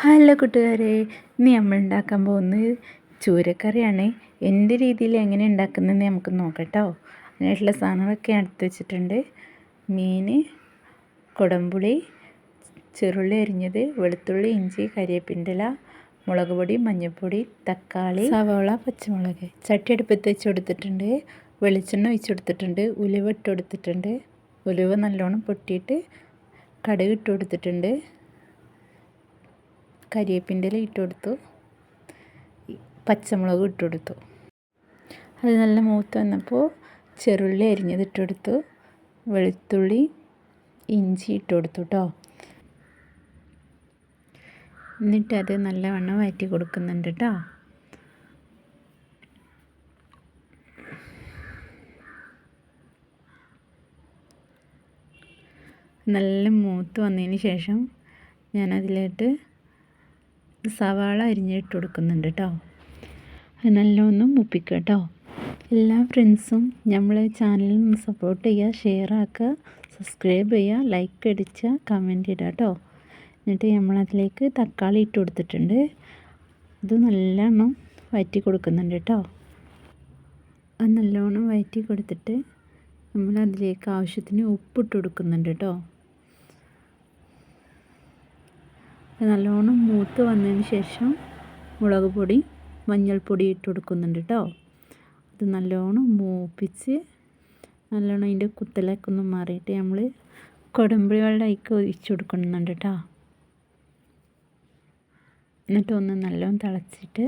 Hello കൂട്ടുകാരെ ഇനി നമ്മൾ ഉണ്ടാക്കാൻ പോകുന്നത് ചൂരക്കറിയാണ്. എന്റെ രീതിയിൽ എങ്ങനെ ഉണ്ടാക്കുന്നതെന്ന് നമുക്ക് നോക്കട്ടോ. അതിനായിട്ടുള്ള സാധനങ്ങളൊക്കെ അടുത്ത് വെച്ചിട്ടുണ്ട്. മീൻ കുടംപുളി ചെറുള്ളി അരിഞ്ഞത് വെളുത്തുള്ളി ഇഞ്ചി കരിയേപ്പിന്റെ മുളക് പൊടി മഞ്ഞൾപ്പൊടി തക്കാളി സവോള പച്ചമുളക്. ചട്ടി അടുപ്പത്ത് വെച്ച് കൊടുത്തിട്ടുണ്ട്. വെളിച്ചെണ്ണ ഒഴിച്ച് കൊടുത്തിട്ടുണ്ട്. ഉലുവ ഇട്ട് കൊടുത്തിട്ടുണ്ട്. ഉലുവ നല്ലോണം പൊട്ടിയിട്ട് കടുക് ഇട്ട് കൊടുത്തിട്ടുണ്ട്. കരിവേപ്പിന്റെ ഇല ഇട്ട് കൊടുത്തു. പച്ചമുളക് ഇട്ട് കൊടുത്തു. അത് നല്ല മൂത്ത് വന്നപ്പോൾ ചെറുള്ളി അരിഞ്ഞത് ഇട്ട് കൊടുത്തു. വെളുത്തുള്ളി ഇഞ്ചി ഇട്ട് കൊടുത്തു കേട്ടോ എന്നിട്ട് അത് നല്ലവണ്ണം വഴറ്റി കൊടുക്കുന്നുണ്ട് കേട്ടോ നല്ല മൂത്ത് വന്നതിന് ശേഷം ഞാൻ അതിലോട്ട് സവാള അരിഞ്ഞിട്ട് കൊടുക്കുന്നുണ്ട് കേട്ടോ നല്ലോണം മുപ്പിക്കുക കേട്ടോ എല്ലാ ഫ്രണ്ട്സും നമ്മളെ ചാനലിൽ സപ്പോർട്ട് ചെയ്യുക ഷെയർ ആക്കുക സബ്സ്ക്രൈബ് ചെയ്യുക ലൈക്ക് അടിച്ച് കമന്റ് ഇടുക കേട്ടോ എന്നിട്ട് നമ്മളതിലേക്ക് തക്കാളി ഇട്ട് കൊടുത്തിട്ടുണ്ട്. ഇത് നല്ലോണം വയറ്റി കൊടുക്കുന്നുണ്ട് കേട്ടോ അത് നല്ലോണം വയറ്റി കൊടുത്തിട്ട് നമ്മൾ അതിലേക്ക് ആവശ്യത്തിന് ഉപ്പിട്ട് കൊടുക്കുന്നുണ്ട് കേട്ടോ നല്ലോണം മൂത്ത് വന്നതിന് ശേഷം മുളക് പൊടി മഞ്ഞൾപ്പൊടി ഇട്ട് കൊടുക്കുന്നുണ്ട് കേട്ടോ അത് നല്ലോണം മൂപ്പിച്ച് നല്ലോണം അതിന്റെ കുത്തലൊക്കെ ഒന്ന് മാറിയിട്ട് നമ്മൾ കൊടമ്പുളി വെള്ളം ഒഴിച്ചു ഒഴിച്ച് കൊടുക്കുന്നുണ്ട് കേട്ടോ എന്നിട്ട് ഒന്ന് നല്ലോണം തിളച്ചിട്ട്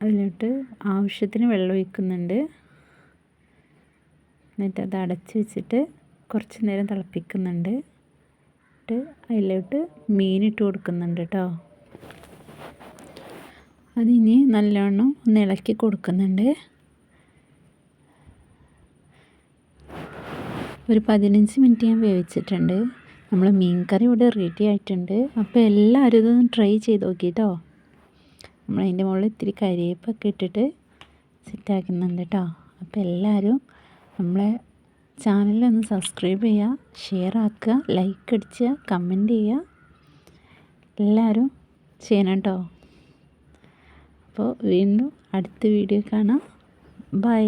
അതിലോട്ട് ആവശ്യത്തിന് വെള്ളം ഒഴിക്കുന്നുണ്ട്. എന്നിട്ട് അത് അടച്ച് വെച്ചിട്ട് കുറച്ച് നേരം തിളപ്പിക്കുന്നുണ്ട്. ഇട്ട് അതിലോട്ട് മീനിട്ട് കൊടുക്കുന്നുണ്ട് കേട്ടോ അതിന് നല്ലോണം ഒന്ന് ഇളക്കി കൊടുക്കുന്നുണ്ട്. ഒരു പതിനഞ്ച് മിനിറ്റ് ഞാൻ വേവിച്ചിട്ടുണ്ട്. നമ്മൾ മീൻ കറി ഇവിടെ റെഡി ആയിട്ടുണ്ട്. അപ്പോൾ എല്ലാവരും ഇതൊന്ന് ട്രൈ ചെയ്ത് നോക്കിട്ടോ നമ്മൾ അതിന്റെ മുകളിൽ ഇത്തിരി കരിയേപ്പൊക്കെ ഇട്ടിട്ട് സെറ്റാക്കുന്നുണ്ട് കേട്ടോ അപ്പോൾ എല്ലാവരും നമ്മളെ ചാനലൊന്ന് സബ്സ്ക്രൈബ് ചെയ്യുക ഷെയർ ആക്കുക ലൈക്ക് അടിച്ച് കമന്റ് ചെയ്യുക. എല്ലാവരും ചെയ്യണം കേട്ടോ. അപ്പോൾ വീണ്ടും അടുത്ത വീഡിയോ കാണാം. ബൈ